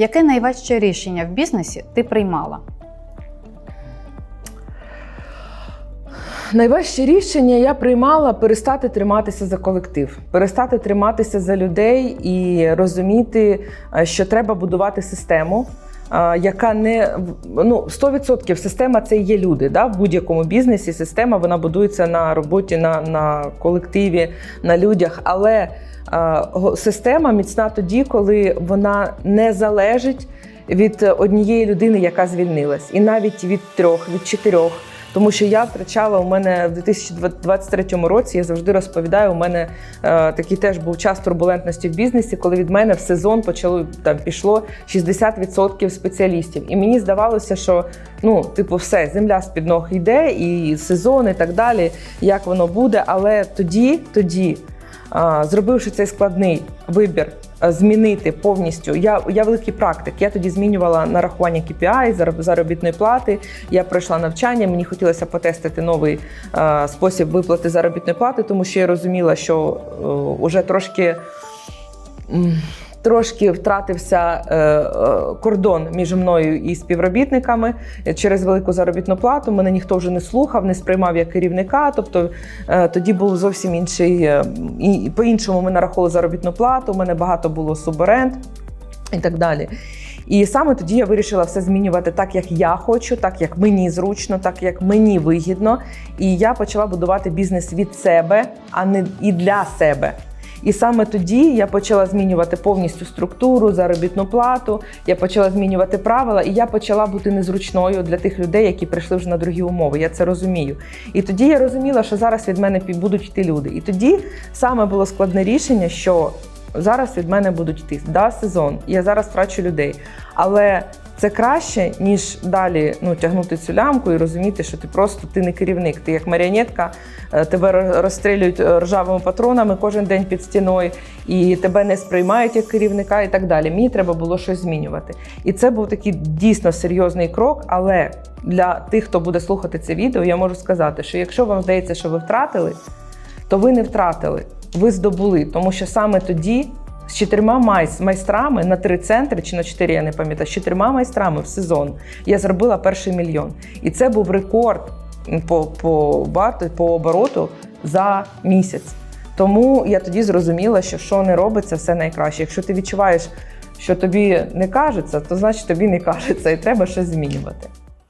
Яке найважче рішення в бізнесі ти приймала? Найважче рішення я приймала перестати триматися за колектив, перестати триматися за людей і розуміти, е, що треба будувати систему. Е, Яка не ну 100% система це є люди. Да? В будь-якому бізнесі система вона будується на роботі, на, на колективі, на людях. Але е, система міцна тоді, коли вона не залежить від однієї людини, яка звільнилась, і навіть від трьох, від чотирьох. Тому що я втрачала у мене в 2023 році. Я завжди розповідаю. У мене е, такий теж був час турбулентності в бізнесі, коли від мене в сезон почало там пішло 60% спеціалістів. І мені здавалося, що ну, типу, все, земля з під ног йде, і сезон, і так далі, як воно буде. Але тоді, тоді, е, зробивши цей складний вибір. Е, Змінити повністю. Я, я великий практик. Я тоді змінювала нарахування KPI, заробітної плати. Я пройшла навчання. Мені хотілося потестити новий е, спосіб виплати заробітної плати, тому що я розуміла, що е, уже трошки. Трошки втратився е, е, кордон між мною і співробітниками через велику заробітну плату. Мене ніхто вже не слухав, не сприймав як керівника. Тобто е, тоді був зовсім інший і по-іншому ми нараховували заробітну плату. У мене багато було суборенд і так далі. І саме тоді я вирішила все змінювати так, як я хочу, так як мені зручно, так як мені вигідно. І я почала будувати бізнес від себе, а не і для себе. І саме тоді я почала змінювати повністю структуру, заробітну плату. Я почала змінювати правила, і я почала бути незручною для тих людей, які прийшли вже на другі умови. Я це розумію. І тоді я розуміла, що зараз від мене будуть йти люди. І тоді саме було складне рішення, що зараз від мене будуть йти. Да, сезон. Я зараз втрачу людей. Але це краще, ніж далі ну, тягнути цю лямку і розуміти, що ти просто ти не керівник. Ти як маріонетка, е, тебе розстрілюють ржавими патронами кожен день під стіною, і тебе не сприймають як керівника і так далі. Мені треба було щось змінювати. І це був такий дійсно серйозний крок. Але для тих, хто буде слухати це відео, я можу сказати, що якщо вам здається, що ви втратили, то ви не втратили, ви здобули, тому що саме тоді. З чотирма майс- майстрами на три центри чи на чотири, я не пам'ятаю, з чотирма майстрами в сезон я зробила перший мільйон. І це був рекорд по, по, по обороту за місяць. Тому я тоді зрозуміла, що що не робиться, все найкраще. Якщо ти відчуваєш, що тобі не кажеться, то значить тобі не кажеться, і треба щось змінювати.